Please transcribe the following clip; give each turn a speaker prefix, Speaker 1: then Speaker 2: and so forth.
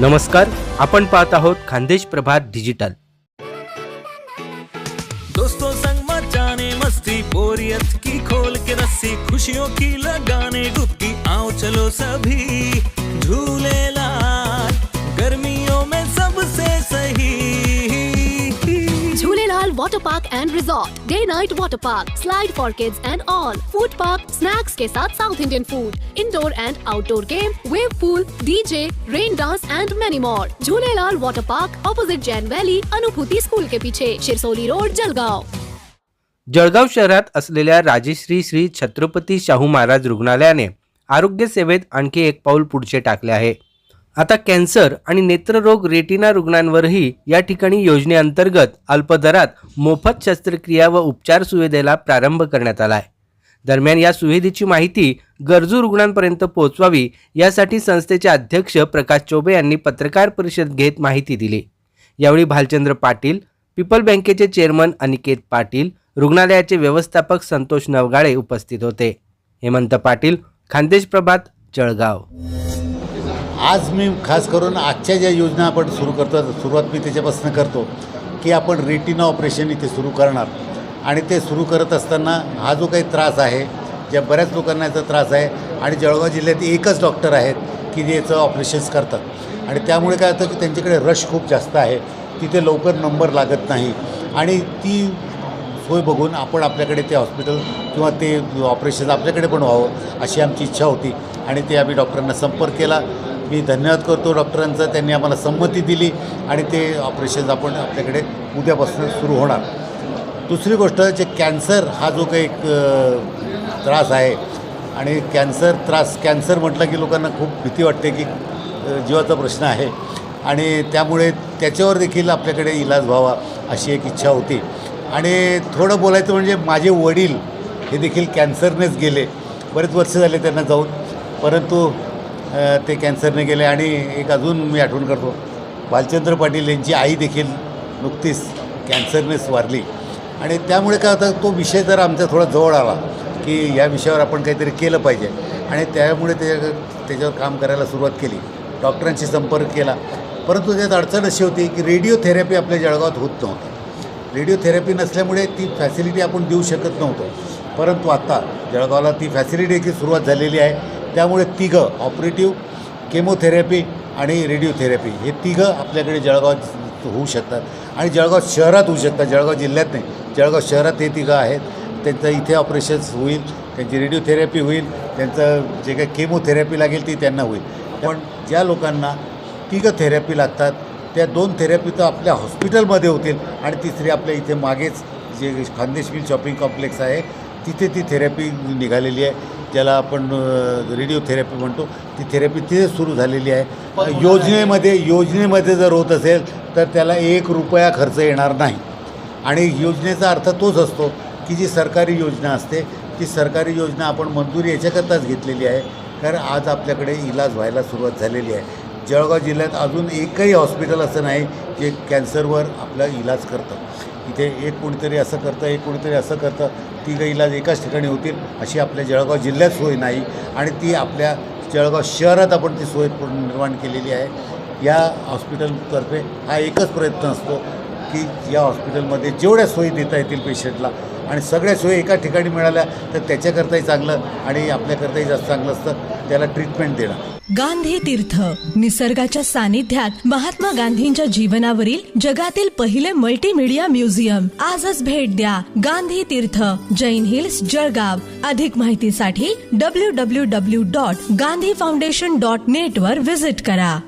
Speaker 1: नमस्कार आपण पाहत आहोत खानदेश प्रभात डिजिटल.
Speaker 2: दोस्तों संग मत जाने मस्ती बोरियत की खोल के रस्सी खुशियों की लगाने डुबकी आओ चलो सभी झूले लाल गर्मियों में सबसे सही।
Speaker 3: Jhulelal Water Park and resort day night water park slide for kids and all food park snacks के साथ South Indian food indoor and outdoor game wave pool DJ rain dance and many more Jhulelal water park opposite Jain Valley Anubhuti school के पीछे Shirsoli road Jalgaon
Speaker 1: Jalgaon शहरात असलेल्या राजेश्री श्री छत्रपती शाहू महाराज रुग्णालयाने आरोग्य सेवेत आणखी एक पाऊल पुढचे टाकले आहे. आता कॅन्सर आणि नेत्ररोग रेटिना रुग्णांवरही या ठिकाणी योजनेअंतर्गत अल्पदरात मोफत शस्त्रक्रिया व उपचार सुविधेला प्रारंभ करण्यात आला आहे दरम्यान या सुविधेची माहिती गरजू रुग्णांपर्यंत पोहोचवावी यासाठी संस्थेचे अध्यक्ष प्रकाश चौबे यांनी पत्रकार परिषद घेत माहिती दिली. यावेळी भालचंद्र पाटील पीपल बँकेचे चेअरमन अनिकेत पाटील रुग्णालयाचे व्यवस्थापक संतोष नवगाळे उपस्थित होते. हेमंत पाटील खानदेश प्रभात जळगाव.
Speaker 4: आज मी खास करून आजच्या ज्या योजना आपण सुरू करतो सुरुवात मी त्याच्यापासून करतो की आपण रेटिना ऑपरेशन इथे सुरू करणार. आणि ते सुरू करत असताना हा जो काही त्रास आहे ज्या बऱ्याच लोकांना याचा त्रास आहे आणि जळगाव जिल्ह्यात एकच डॉक्टर आहेत की जे याचं ऑपरेशन्स करतात. आणि त्यामुळे काय होतं की त्यांच्याकडे रश खूप जास्त आहे तिथे लवकर नंबर लागत नाही. आणि ती सोय बघून आपण आपल्याकडे ते हॉस्पिटल किंवा ते ऑपरेशन आपल्याकडे पण व्हावं अशी आमची इच्छा होती. आणि ते आम्ही डॉक्टरांना संपर्क केला. मी धन्यवाद करतो डॉक्टरांचा. त्यांनी आम्हाला संमती दिली आणि ते ऑपरेशन्स आपण आपल्याकडे उद्यापासून सुरू होणार. दुसरी गोष्ट जे कॅन्सर हा जो काही एक त्रास आहे आणि कॅन्सर त्रास कॅन्सर म्हटलं की लोकांना खूप भीती वाटते की जीवाचा प्रश्न आहे. आणि त्यामुळे त्याच्यावर देखील आपल्याकडे इलाज व्हावा अशी एक इच्छा होती. आणि थोडं बोलायचं म्हणजे माझे वडील हे देखील कॅन्सरनेच गेले. बरेच वर्ष झाले त्यांना जाऊन. परंतु ते कॅन्सरने गेले आणि एक अजून मी आठवण करतो. भालचंद्र पाटील यांची आई देखील नुकतीच कॅन्सरनेच वारली आणि त्यामुळे काय होतं तो विषय जर आमच्या थोडा जवळ आला की या विषयावर आपण काहीतरी केलं पाहिजे. आणि त्यामुळे ते त्याच्यावर काम करायला सुरुवात केली. डॉक्टरांशी संपर्क केला. परंतु त्यात अडचण अशी होती की रेडिओथेरपी आपल्या जळगावात होत नव्हती. रेडिओथेरपी नसल्यामुळे ती फॅसिलिटी आपण देऊ शकत नव्हतो. परंतु आता जळगावला ती फॅसिलिटी देखील सुरुवात झालेली आहे. त्यामुळे तिघं ऑपरेटिव्ह केमोथेरपी आणि रेडिओथेरपी हे तिघं आपल्याकडे जळगावात होऊ शकतात. आणि जळगाव शहरात होऊ शकतात. जळगाव जिल्ह्यात नाही. जळगाव शहरात हे तिघं आहेत. त्यांचं इथे ऑपरेशन्स होईल. त्यांची रेडिओथेरपी होईल. त्यांचं जे काही केमोथेरपी लागेल ती त्यांना होईल. पण ज्या लोकांना तिघं थेरपी लागतात त्या दोन थेरपी तर आपल्या हॉस्पिटलमध्ये होतील. आणि तिसरी आपल्या इथे मागेच जे खानदेश मिल शॉपिंग कॉम्प्लेक्स आहे तिथे ती थेरपी निघालेली आहे. ज्याला आपण रेडिओथेरपी म्हणतो ती थेरपी तिथे सुरू झालेली आहे. योजनेमध्ये योजनेमध्ये जर होत असेल तर त्याला एक रुपया खर्च येणार नाही. आणि योजनेचा अर्थ तोच असतो की जी सरकारी योजना असते ती सरकारी योजना आपण मंजुरी याच्याकरताच घेतलेली आहे. कारण आज आपल्याकडे इलाज व्हायला सुरुवात झालेली आहे. जळगाव जिल्ह्यात अजून एकही हॉस्पिटल असं नाही जे कॅन्सरवर आपला इलाज करतं. इथे एक कोणीतरी असं करतं एक कोणीतरी असं करतं ती इलाज एकाच ठिकाणी होतील अशी आपल्या जळगाव जिल्ह्यात सोय नाही. आणि ती आपल्या जळगाव शहरात आपण ती सोय निर्माण केलेली आहे. या हॉस्पिटलतर्फे हा एकच प्रयत्न असतो की या हॉस्पिटलमध्ये जेवढ्या सोयी देता येतील पेशंटला आणि सगळ्या सोयी एका ठिकाणी मिळाल्या तर त्याच्याकरताही चांगलं आणि आपल्याकरताही जास्त चांगलं असतं त्याला ट्रीटमेंट देणं.
Speaker 5: गांधी तीर्थ निसर्गाच्या सानिध्यात महात्मा गांधींच्या जीवनावरील जगातील पहिले मल्टीमीडिया म्युझियम आजच भेट द्या गांधी तीर्थ जैन हिल्स जळगाव. अधिक माहितीसाठी W W W dot Gandhi foundation dot net वर विजिट करा.